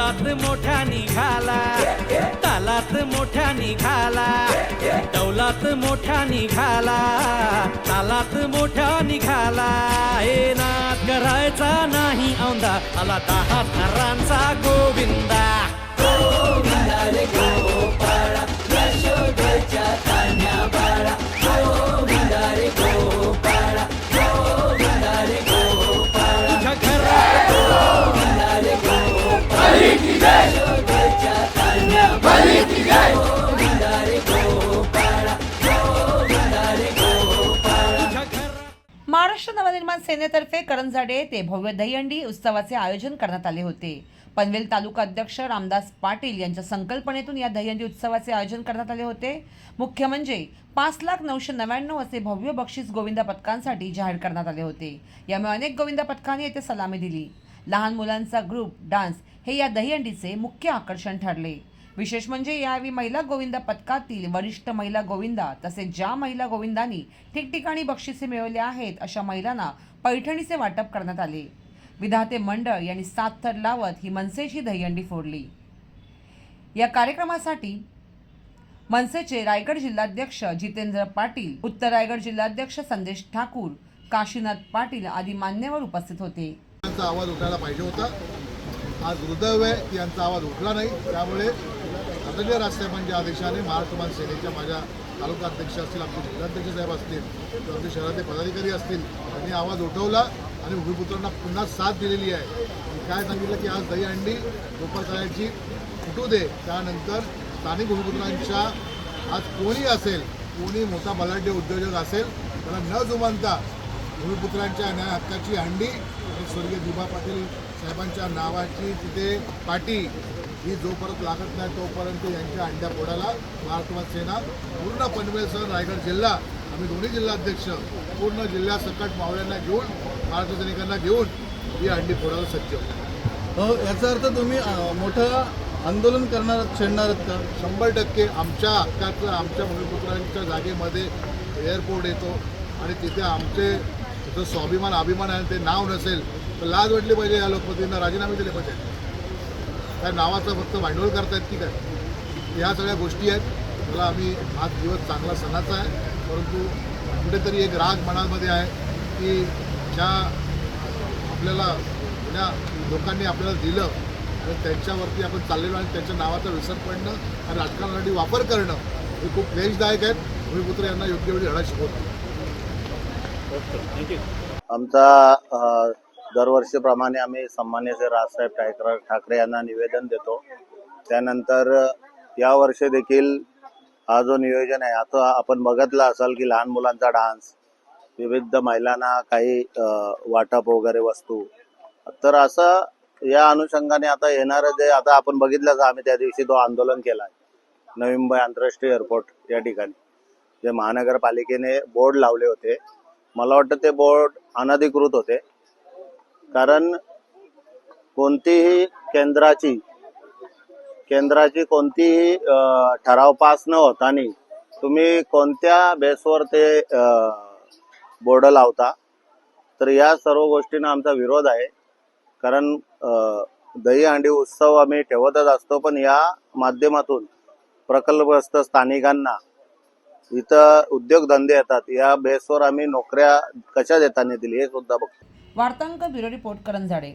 मोठ्या निघाला. तालात मोठ्या निघाला. डौलात मोठ्या निघाला. तालात मोठ्या निघाला. हे नाद करायचा नाही औंदा. आला दहा थरांचा गोविंदा. तुझ्या महाराष्ट्र नवनिर्माण सेनेतर्फे करंजाडे येथे भव्य दहीहंडी उत्सवाचे आयोजन करण्यात आले होते. पनवेल तालुका अध्यक्ष रामदास पाटील यांच्या संकल्पनेतून या दहीहंडी उत्सवाचे आयोजन करण्यात आले होते. मुख्य म्हणजे पाच लाख नऊशे नव्याण्णव असे भव्य बक्षीस गोविंदा पथकांसाठी जाहीर करण्यात आले होते. यामुळे अनेक गोविंदा पथकांनी येथे सलामी दिली. लहान मुलांचा ग्रुप डान्स हे या दहीहंडीचे मुख्य आकर्षण ठरले. विशेष म्हणजे यावेळी महिला गोविंदा पथकातील वरिष्ठ महिला गोविंदा तसेच ज्या महिला गोविंदांनी ठिकठिकाणी बक्षिसे मिळवली आहेत अशा महिलांना पैठणीचे वाटप करण्यात आले. विधाते मंडळ यांनी सात थर लावत ही मनसेची दहीहंडी फोडली. या कार्यक्रमासाठी मनसेचे रायगड जिल्हाध्यक्ष जितेंद्र पाटील उत्तर रायगड जिल्हाध्यक्ष संदेश ठाकूर काशीनाथ पाटील आदी मान्यवर उपस्थित होते. आवाज उठायला पाहिजे होता. आज हृदय यांचा आवाज उठला नाही त्यामुळे आदरणीय राजसाहेबांच्या म्हणजे आदेशाने महाराष्ट्र मान सेनेच्या माझ्या तालुका अध्यक्ष असतील आमचे जिल्हाध्यक्ष साहेब असतील किंवा आमचे शहरातले पदाधिकारी असतील त्यांनी आवाज उठवला आणि भूमिपुत्रांना पुन्हा साथ दिलेली आहे. काय सांगितलं की आज दही दहीहंडी गोपाळकाळ्याची फुटू दे त्यानंतर स्थानिक भूमिपुत्रांच्या आज कोणी असेल कोणी मोठा बलाढ्य उद्योजक असेल त्याला न जुमानता भूमिपुत्रांच्या न्याय हक्काची हंडी स्वर्गीय दिबा पाटील साहेबांच्या नावाची तिथे पाटी ही जोपर्यंत लागत नाही तोपर्यंत यांच्या अंड्या फोडायला महाराष्ट्र सेना पूर्ण पनवेलसह रायगड जिल्हा आम्ही दोन्ही जिल्हाध्यक्ष पूर्ण जिल्ह्यासकट मावळ्यांना घेऊन महाराष्ट्र सैनिकांना घेऊन ही अंडी फोडायला सज्ज. हो याचा अर्थ तुम्ही मोठं आंदोलन करणार छेडणार आहात का शंभर टक्के आमच्या हक्काचं आमच्या भूमिपुत्रांच्या जागेमध्ये एअरपोर्ट येतो आणि तिथे आमचे जो स्वाभिमान अभिमान आहे ते नाव नसेल तर लाज वाटली पाहिजे या लोकप्रतिनिधींना राजीनामे दिले पाहिजे. त्या नावाचं फक्त भांडवल करतायत की काय? ह्या सगळ्या गोष्टी आहेत. मला आम्ही आज दिवस चांगला सणाचा आहे परंतु कुठेतरी एक राग मनामध्ये आहे की ज्या आपल्याला ज्या लोकांनी आपल्याला दिलं आणि त्यांच्यावरती आपण चाललेलो आणि त्यांच्या नावाचा विसर पडणं आणि राजकारणासाठी वापर करणं हे खूप क्लेशदायक आहेत. भूमिपुत्र यांना योग्य वेळी धडा शिकवतो. आमचा दरवर्षीप्रमाणे आम्ही सन्मान्य श्री राजसाहेब ठाकरे ठाकरे यांना निवेदन देतो. त्यानंतर यावर्षी देखील हा जो नियोजन आहे आता आपण बघितलं असाल की लहान मुलांचा डान्स विविध महिलांना काही वाटप वगैरे वस्तू. तर असं या अनुषंगाने आता येणारं जे आता आपण बघितलंच आम्ही त्या दिवशी तो आंदोलन केला नवी मुंबई आंतरराष्ट्रीय एअरपोर्ट या ठिकाणी. जे महानगरपालिकेने बोर्ड लावले होते. मला वाटतं ते बोर्ड अनधिकृत होते. कारण कोणतीही केंद्राची केंद्राची कोणतीही ठराव पास न होताना तुम्ही कोणत्या बेसवर ते बोर्ड लावता तर या सर्व गोष्टींना आमचा विरोध आहे. कारण दहीहंडी उत्सव आम्ही ठेवतच असतो पण या माध्यमातून प्रकल्पग्रस्त स्थानिकांना इथं उद्योगधंदे येतात या बेसवर आम्ही नोकऱ्या कशा देताना दिली हे सुद्धा बघतो. वार्तांक ब्युरो रिपोर्ट करंजाडे.